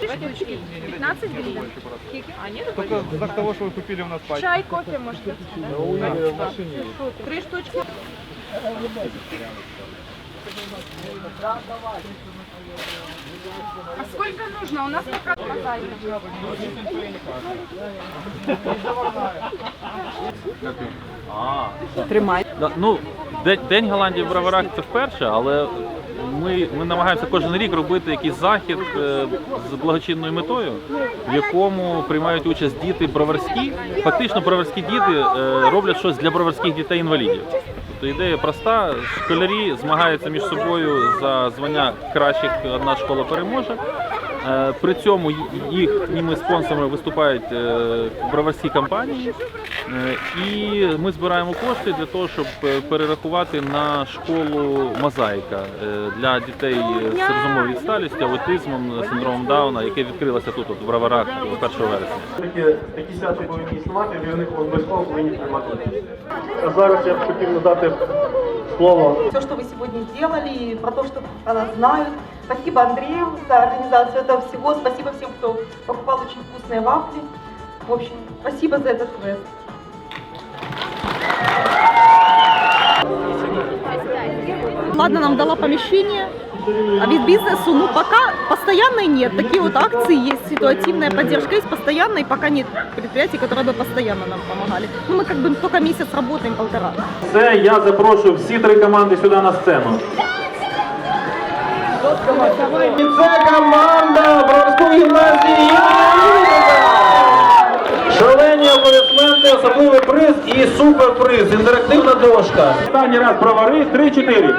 15 гривен. А нет? Только за того, что вы купили у нас пачку. Чай, кофе, может быть? Три штучки. А сколько нужно? У нас пока мозаика. Тримай. Да, Ну, День, День Голландії в Броварах це вперше, але ми, ми намагаємося кожен рік робити якийсь захід е, з благочинною метою, в якому приймають участь діти броварські. Фактично, броварські діти е, роблять щось для броварських дітей-інвалідів. Тобто ідея проста: школярі змагаються між собою за звання кращих одна школа переможе. Е, При цьому їхніми спонсорами виступають е, броварські компанії, Е, і ми збираємо кошти для того, щоб перерахувати на школу Мозаїка для дітей з розумовою відсталістю, аутизмом, синдромом Дауна, яке відкрилося тут, от, в Броварах 1 вересня. Такі, такі свята повинні існувати, і в них обов'язково повинні приймати. А зараз я б хотів надати слово все, что вы сегодня сделали, про то, что про нас знают. Спасибо Андрею за организацию этого всего. Спасибо всем, кто покупал очень вкусные вафли. В общем, спасибо за этот квест. Ладно, нам дала помещение, а вид бизнесу, ну, пока постоянной нет. Такие вот акции есть, ситуативная поддержка есть постоянно, и пока нет предприятий, которые бы постоянно нам помогали. Ну, мы как бы только месяц работаем, полтора. Це я запрошую всі три команди сюди на сцену. Це команда Броварської гімназії Шалені аплодисменти, особливий приз і суперприз, інтерактивна дошка. Останній раз бровари, 3-4.